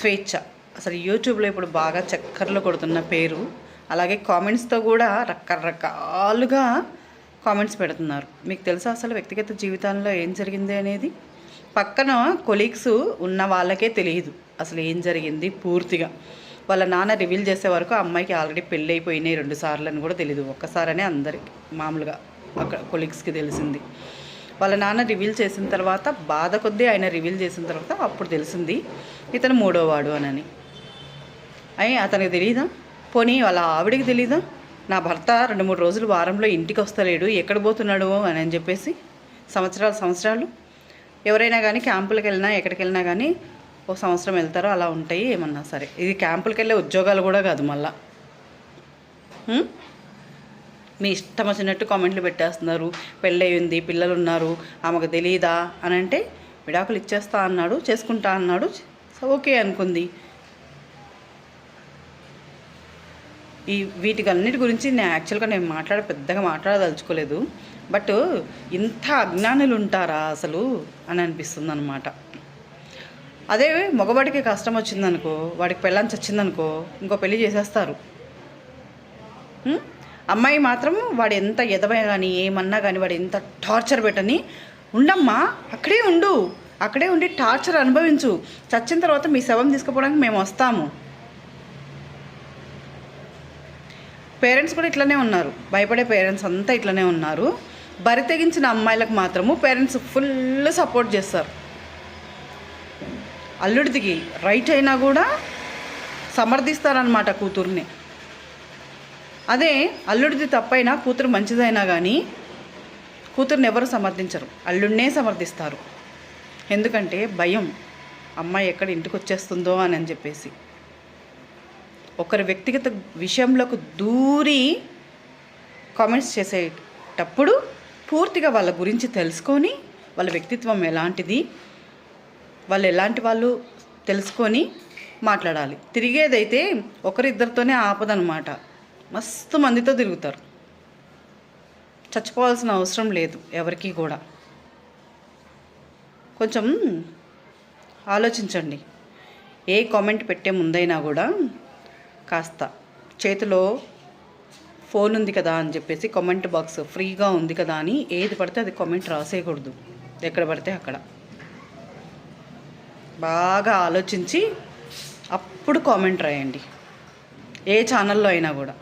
స్వేచ్ఛ. అసలు యూట్యూబ్లో ఇప్పుడు బాగా చక్కర్లు కొడుతున్న పేరు. అలాగే కామెంట్స్తో కూడా రకరకాలుగా కామెంట్స్ పెడుతున్నారు. మీకు తెలుసా అసలు వ్యక్తిగత జీవితాల్లో ఏం జరిగింది అనేది? పక్కన కొలీగ్స్ ఉన్న వాళ్ళకే తెలియదు అసలు ఏం జరిగింది పూర్తిగా. వాళ్ళ నాన్న రివీల్ చేసే వరకు ఆ అమ్మాయికి ఆల్రెడీ పెళ్ళి అయిపోయినాయి రెండు సార్లు అని కూడా తెలియదు ఒక్కసారనే అందరికి మామూలుగా అక్కడ కొలీగ్స్కి తెలిసింది. వాళ్ళ నాన్న రివీల్ చేసిన తర్వాత బాధ కొద్దీ ఆయన రివీల్ చేసిన తర్వాత అప్పుడు తెలిసింది ఇతను మూడోవాడు అనని. అయ్యి అతనికి తెలియదా పోనీ వాళ్ళ ఆవిడికి తెలీదా? నా భర్త రెండు మూడు రోజులు వారంలో ఇంటికి వస్తలేడు ఎక్కడ పోతున్నాడు? అని అని చెప్పేసి సంవత్సరాలు సంవత్సరాలు. ఎవరైనా కానీ క్యాంపులకు వెళ్ళినా ఎక్కడికి వెళ్ళినా కానీ ఒక సంవత్సరం వెళ్తారో అలా ఉంటాయి ఏమన్నా సరే. ఇది క్యాంపులకు వెళ్ళే ఉద్యోగాలు కూడా కాదు మళ్ళా. మీ ఇష్టం వచ్చినట్టు కామెంట్లు పెట్టేస్తున్నారు. పెళ్ళయింది పిల్లలు ఉన్నారు ఆమెకు తెలియదా అని అంటే విడాకులు ఇచ్చేస్తా అన్నాడు చేసుకుంటా అన్నాడు. సో ఓకే అనుకుంది. ఈ వీటికన్నిటి గురించి నేను యాక్చువల్గా నేను మాట్లాడ పెద్దగా మాట్లాడదలుచుకోలేదు. బట్ ఇంత అజ్ఞానులు ఉంటారా అసలు అని అనిపిస్తుంది అనమాట అదే మగవాడికి కష్టం వచ్చిందనుకో వాడికి పెళ్ళాంచి వచ్చిందనుకో ఇంకో పెళ్ళి చేసేస్తారు. అమ్మాయి మాత్రం వాడు ఎంత ఎదవై కానీ ఏమన్నా కానీ వాడు ఎంత టార్చర్ పెట్టని ఉండమ్మా అక్కడే ఉండు. అక్కడే ఉండి టార్చర్ అనుభవించు. చచ్చిన తర్వాత మీ శవం తీసుకుపోవడానికి మేము వస్తాము. పేరెంట్స్ కూడా ఇట్లనే ఉన్నారు. భయపడే పేరెంట్స్ అంతా ఇట్లనే ఉన్నారు. బరి తెగించిన అమ్మాయిలకు మాత్రము పేరెంట్స్ ఫుల్ సపోర్ట్ చేస్తారు. అల్లుడిదికి రైట్ అయినా కూడా సమర్థిస్తారనమాట కూతుర్ని. అదే అల్లుడిది తప్పైనా కూతురు మంచిదైనా కానీ కూతురుని ఎవరు సమర్థించరు. అల్లుడినే సమర్థిస్తారు. ఎందుకంటే భయం. అమ్మాయి ఎక్కడ ఇంటికి వచ్చేస్తుందో అని అని చెప్పేసి. ఒకరి వ్యక్తిగత విషయంలోకి దూరి కామెంట్స్ చేసేటప్పుడు పూర్తిగా వాళ్ళ గురించి తెలుసుకొని వాళ్ళ వ్యక్తిత్వం ఎలాంటిది వాళ్ళు ఎలాంటి వాళ్ళు తెలుసుకొని మాట్లాడాలి. తిరిగేదైతే ఒకరిద్దరితోనే ఆపదనమాట. మస్తు మందితో తిరుగుతారు. చచ్చిపోవాల్సిన అవసరం లేదు ఎవరికి కూడా. కొంచెం ఆలోచించండి. ఏ కామెంట్ పెట్టే ముందైనా కూడా కాస్త చేతిలో ఫోన్ ఉంది కదా అని చెప్పేసి కామెంట్ బాక్స్ ఫ్రీగా ఉంది కదా అని ఏది పడితే అది కామెంట్ రాసేయకూడదు. ఎక్కడ పడితే అక్కడ. బాగా ఆలోచించి అప్పుడు కామెంట్ రాయండి. ఏ ఛానల్లో అయినా కూడా.